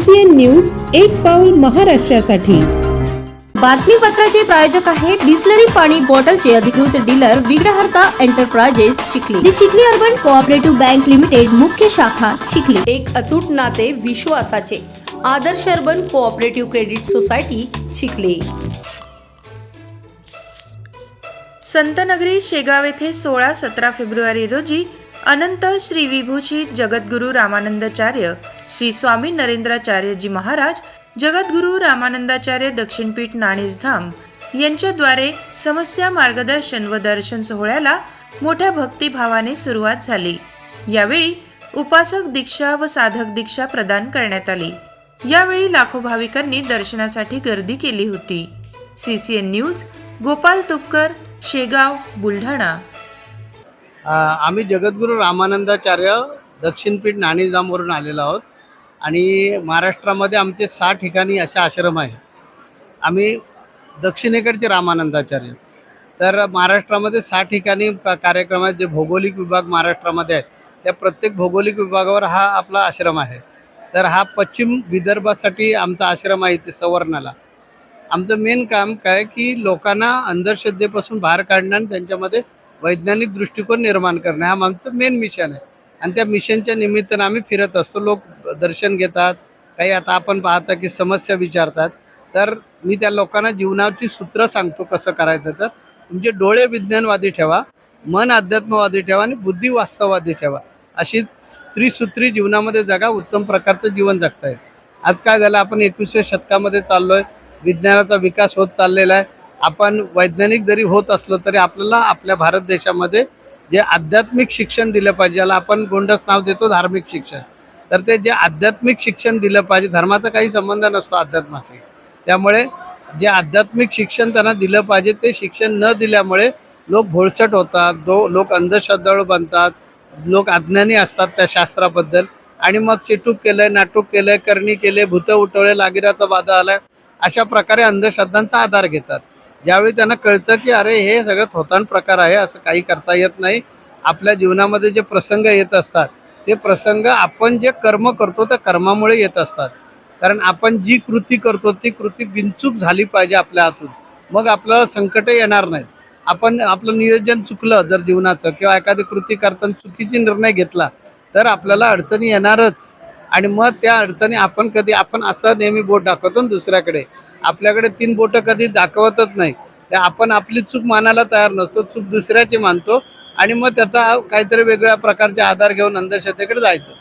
CCN news एक पाऊल महाराष्ट्रासाठी. बातमीपत्राचे प्रायोजक आहे बिस्लरी पाणी बॉटलचे अधिकृत dealer Vighnaharta enterprises Chikhli. The Chikhli urban cooperative bank limited मुख्य शाखा चिखली. एक अतूट नाते विश्वासाचे. Adarsh urban cooperative credit society Chikhli. संतनगरी Shegaon येथे सोळा सतरा फेब्रुवारी रोजी अनंत श्री विभूषित जगद्गुरू रामानंदाचार्य श्री स्वामी नरेंद्राचार्यजी महाराज जगद्गुरू रामानंदाचार्य दक्षिणपीठ नाणेसधाम यांच्याद्वारे समस्या मार्गदर्शन व दर्शन सोहळ्याला मोठ्या भक्तिभावाने सुरुवात झाली. यावेळी उपासक दीक्षा व साधक दीक्षा प्रदान करण्यात आली. यावेळी लाखो भाविकांनी दर्शनासाठी गर्दी केली होती. C C N news Gopal Tupkar Shegaon Buldhana. आम्ही जगद्गुरू रामानंदाचार्य दक्षिणपीठ नाणेजामवरून आलेलो आहोत. आणि महाराष्ट्रामध्ये आमचे सहा ठिकाणी असे आश्रम आहेत. आम्ही दक्षिणेकडचे रामानंदाचार्य. तर महाराष्ट्रामध्ये सहा ठिकाणी कार्यक्रमात कार्यक्रम आहेत जे भौगोलिक विभाग महाराष्ट्रामध्ये आहेत. त्या प्रत्येक भौगोलिक विभागावर हा आपला आश्रम आहे. तर हा पश्चिम विदर्भासाठी आमचा आश्रम आहे इथे सवर्णाला. आमचं मेन काम काय की लोकांना अंधश्रद्धेपासून बाहेर काढणं आणि त्यांच्यामध्ये वैज्ञानिक दृष्टिकोन निर्माण करणे. हा आमचं मेन मिशन आहे. आणि त्या मिशनच्या निमित्तानं आम्ही फिरत असतो. लोक दर्शन घेतात. काही आता आपण पाहता की समस्या विचारतात. तर मी त्या लोकांना जीवनाची सूत्र सांगतो कसं करायचं तर. तुमचे डोळे विज्ञानवादी ठेवा मन अध्यात्मवादी ठेवा आणि बुद्धी वास्तववादी ठेवा. अशी त्रिसूत्री जीवनामध्ये जगा उत्तम प्रकारचं जीवन जगता येईल आज काय झालं आपण एकविसव्या शतकामध्ये चाललो आहे विज्ञानाचा विकास होत चाललेला आहे. आपण वैज्ञानिक जरी होत असलो तरी आपल्याला आपल्या भारत देशामध्ये जे आध्यात्मिक शिक्षण दिलं पाहिजे ज्याला आपण गोंडस नाव देतो धार्मिक शिक्षण. तर ते जे आध्यात्मिक शिक्षण दिलं पाहिजे धर्माचा काही संबंध नसतो अध्यात्माशी त्यामुळे जे आध्यात्मिक शिक्षण त्यांना दिलं पाहिजे ते शिक्षण न दिल्यामुळे लोक भोळसट होतात दो लोक अंधश्रद्धाळू बनतात लोक अज्ञानी असतात त्या शास्त्राबद्दल. आणि मग चिटूक केलंय नाटूक केलंय करणी केले भूतं उठवले लागिराचा बाधा आलाय अशा प्रकारे अंधश्रद्धांचा आधार घेतात. ज्यावेळी त्यांना कळतं की अरे हे सगळं थोतांड प्रकार आहे असं काही करता येत नाही. आपल्या जीवनामध्ये जे प्रसंग येत असतात ते प्रसंग आपण जे कर्म करतो त्या कर्मामुळे येत असतात. कारण आपण जी कृती करतो ती कृती बिनचूक झाली पाहिजे आपल्या हातून. मग आपल्याला संकट येणार नाहीत. आपण आपलं नियोजन चुकलं जर जीवनाचं किंवा एखादी कृती करताना चुकीची निर्णय घेतला तर आपल्याला अडचणी येणारच. आणि मग त्या अडचणी आपण कधी आपण असं नेहमी बोट दाखवतो ना दुसऱ्याकडे. आपल्याकडे तीन बोटं कधी दाखवतच नाही. तर आपण आपली चूक मानायला तयार नसतो चूक दुसऱ्याची मानतो. आणि मग त्याचा काहीतरी वेगळ्या प्रकारचे आधार घेऊन अंधश्रद्धेकडे जायचं.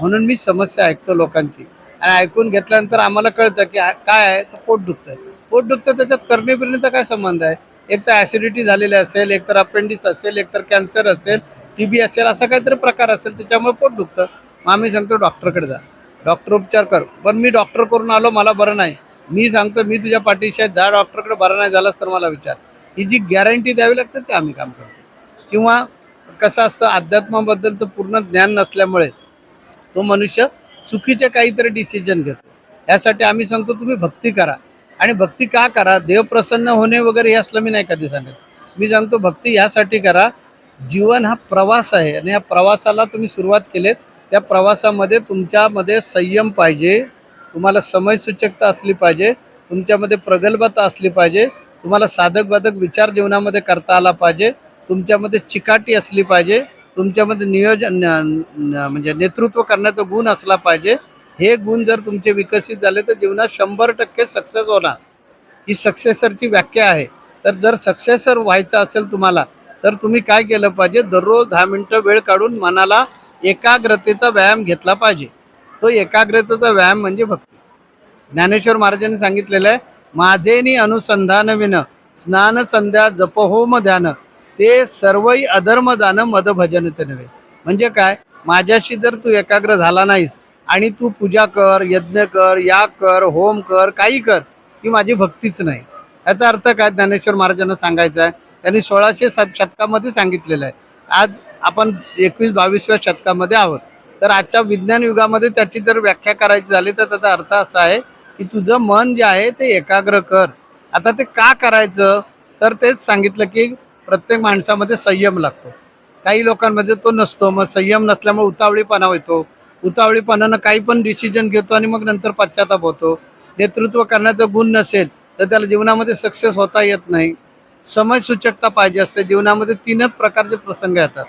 म्हणून मी समस्या ऐकतो लोकांची. आणि ऐकून घेतल्यानंतर आम्हाला कळतं की काय आहे तर पोट आहे पोट दुखतं त्याच्यात करणे काय संबंध आहे? एक तर ॲसिडिटी झालेली असेल एक तर अपेंडिक्स असेल एक तर कॅन्सर असेल टी बी असेल असा काहीतरी प्रकार असेल त्याच्यामुळे पोट दुखतं. मग आम्ही सांगतो डॉक्टरकडे जा. डॉक्टर उपचार कर. पण मी डॉक्टर करून आलो मला बरं नाही. मी सांगतो मी तुझ्या पाठीशी आहे. जा डॉक्टरकडे. बरं नाही झालंच तर मला विचार. ही जी गॅरंटी द्यावी लागते ते आम्ही काम करतो. किंवा कसं असतं अध्यात्माबद्दलचं पूर्ण ज्ञान नसल्यामुळे तो मनुष्य चुकीचे काहीतरी डिसिजन घेतो. यासाठी आम्ही सांगतो तुम्ही भक्ती करा. आणि भक्ती का करा? देव प्रसन्न होणे वगैरे हे असलं मी नाही कधी सांगत. मी सांगतो भक्ती यासाठी करा. जीवन हा प्रवास आहे आणि या प्रवासाला तुम्ही सुरुवात केलीत. त्या प्रवासामध्ये तुमच्यामध्ये संयम पाहिजे. तुम्हाला समयसूचकता असली पाहिजे. तुमच्यामध्ये प्रगल्भता असली पाहिजे. तुम्हाला साधक बाधक विचार जीवनामध्ये करता आला पाहिजे. तुमच्यामध्ये चिकाटी असली पाहिजे. तुमच्यामध्ये नियोजन म्हणजे नेतृत्व करण्याचा गुण असला पाहिजे. हे गुण जर तुमचे विकसित झाले तर जीवनात शंभर टक्के सक्सेस होणार. ही सक्सेसरची व्याख्या आहे. तर जर सक्सेसर व्हायचं असेल तुम्हाला तर तुम्ही काय केलं पाहिजे? दररोज दहा मिनटं वेळ काढून मनाला एकाग्रतेचा व्यायाम घेतला पाहिजे. तो एकाग्रतेचा व्यायाम म्हणजे भक्ती. ज्ञानेश्वर महाराजांनी सांगितलेलं आहे माझेनी अनुसंधान विन स्नान संध्या जपहोम ध्यान ते सर्वही अधर्म जाणं मदभजन ते नव्हे. म्हणजे काय? माझ्याशी जर तू एकाग्र झाला नाहीस आणि तू पूजा कर यज्ञ कर याग कर होम कर काही कर ती माझी भक्तीच नाही. याचा अर्थ काय? ज्ञानेश्वर महाराजांना सांगायचा आहे. त्यांनी सोळाशे सात शतकामध्ये सांगितलेलं आहे. आज आपण एकवीस बावीसव्या शतकामध्ये आहोत. तर आजच्या विज्ञान युगामध्ये त्याची जर व्याख्या करायची झाली तर त्याचा अर्थ असा आहे की तुझं मन जे आहे ते एकाग्र कर. आता ते का करायचं? तर तेच सांगितलं की प्रत्येक माणसामध्ये संयम लागतो. काही लोकांमध्ये तो नसतो. मग संयम नसल्यामुळे उतावळीपणा होतो. उतावळीपणानं काही पण डिसिजन घेतो आणि मग नंतर पश्चाताप होतो. नेतृत्व करण्याचा गुण नसेल तर त्याला जीवनामध्ये सक्सेस होता येत नाही. समयसूचकता पाहिजे असते. जीवनामध्ये तीनच प्रकारचे प्रसंग येतात.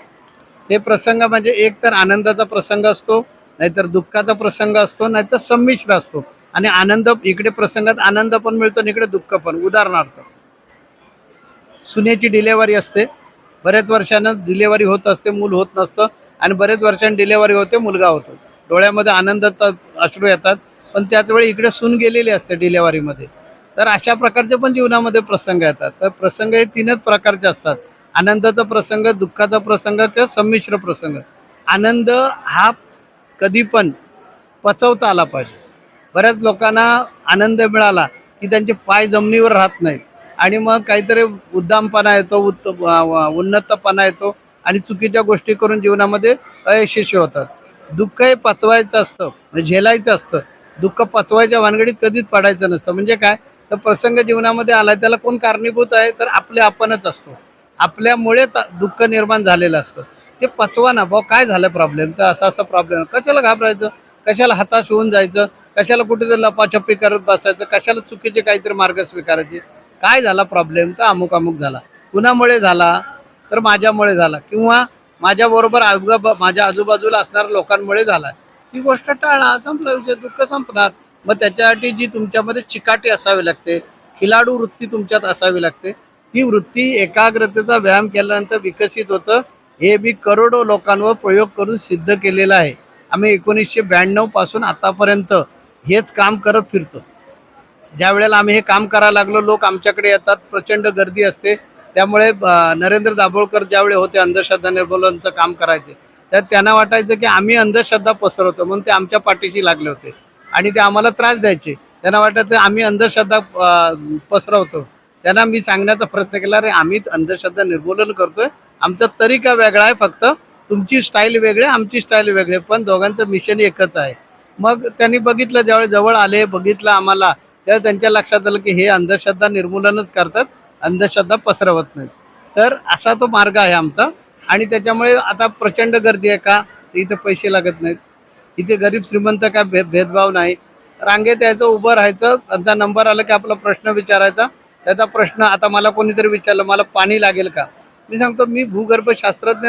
ते प्रसंग म्हणजे एक तर आनंदाचा प्रसंग असतो नाहीतर दुःखाचा प्रसंग असतो नाहीतर संमिश्र असतो. आणि आनंद इकडे प्रसंगात आनंद पण मिळतो आणि इकडे दुःख पण. उदाहरणार्थ सुनेची डिलेवरी असते. बऱ्याच वर्षानं डिलेवरी होत असते मूल होत नसतं आणि बरेच वर्षांनी डिलेवरी होते मुलगा होतो. डोळ्यामध्ये आनंद अश्रू येतात पण त्याच वेळी इकडे सून गेलेली असते डिलेवरीमध्ये. तर अशा प्रकारचे पण जीवनामध्ये प्रसंग येतात. तर प्रसंग हे तीनच प्रकारचे असतात. आनंदाचा प्रसंग दुःखाचा प्रसंग किंवा संमिश्र प्रसंग. आनंद हा कधी पण पचवता आला पाहिजे. बऱ्याच लोकांना आनंद मिळाला की त्यांचे पाय जमिनीवर राहत नाहीत. आणि मग काहीतरी उद्दामपणा येतो उत्त उन्नतपणा येतो आणि चुकीच्या गोष्टी करून जीवनामध्ये अयशस्वी होतात. दुःख हे पचवायचं असतं म्हणजे झेलायचं असतं. दुःख पचवायच्या भानगडीत कधीच पडायचं नसतं. म्हणजे काय? तर प्रसंग जीवनामध्ये आला त्याला कोण कारणीभूत आहे? तर आपले आपणच असतो. आपल्यामुळेच दुःख निर्माण झालेलं असतं. ते पचवा ना भाऊ काय झालं प्रॉब्लेम तर असा असा प्रॉब्लेम कशाला घाबरायचं? कशाला हताश होऊन जायचं? कशाला कुठेतरी लपाछपी करत बसायचं? कशाला चुकीचे काहीतरी मार्ग स्वीकारायचे? काय झाला प्रॉब्लेम तर अमुक अमुक झाला. कुणामुळे झाला? तर माझ्यामुळे झाला. किंवा माझ्याबरोबर आजूबा माझ्या आजूबाजूला असणाऱ्या लोकांमुळे झाला. ती गोष्ट टाळा. संपला विषय. दुःख संपणार. मग त्याच्यासाठी जी तुमच्यामध्ये चिकाटी असावी लागते खिलाडू वृत्ती तुमच्यात असावी लागते ती वृत्ती एकाग्रतेचा व्यायाम केल्यानंतर विकसित होतं. हे मी करोडो लोकांवर प्रयोग करून सिद्ध केलेलं आहे. आम्ही एकोणीसशे ब्याण्णवपासून आतापर्यंत हेच काम करत फिरतो. ज्या वेळेला आम्ही हे काम करायला लागलो लोक आमच्याकडे येतात प्रचंड गर्दी असते. त्यामुळे नरेंद्र दाभोळकर ज्यावेळी होते अंधश्रद्धा निर्मूलनचं काम करायचे तर त्यांना वाटायचं की आम्ही अंधश्रद्धा पसरवतो म्हणून ते आमच्या पाठीशी लागले होते. आणि ते आम्हाला त्रास द्यायचे. त्यांना वाटायचं आम्ही अंधश्रद्धा पसरवतो. त्यांना मी सांगण्याचा प्रयत्न केला रे आम्ही अंधश्रद्धा निर्मूलन करतोय. आमचा तरीका वेगळा आहे फक्त तुमची स्टाईल वेगळी आमची स्टाईल वेगळी पण दोघांचं मिशन एकच आहे. मग त्यांनी बघितलं ज्यावेळी जवळ आले बघितलं आम्हाला तर त्यांच्या लक्षात आलं की हे अंधश्रद्धा निर्मूलनच करतात अंधश्रद्धा पसरवत नाहीत. तर असा तो मार्ग आहे आमचा. आणि त्याच्यामुळे आता प्रचंड गर्दी आहे का? इथे पैसे लागत नाहीत. इथे गरीब श्रीमंत काय भे भेदभाव नाही. रांगेत यायचं उभं राहायचं त्यांचा नंबर आला की आपला प्रश्न विचारायचा. त्याचा प्रश्न आता मला कोणीतरी विचारलं मला पाणी लागेल का? मी सांगतो मी भूगर्भशास्त्रज्ञ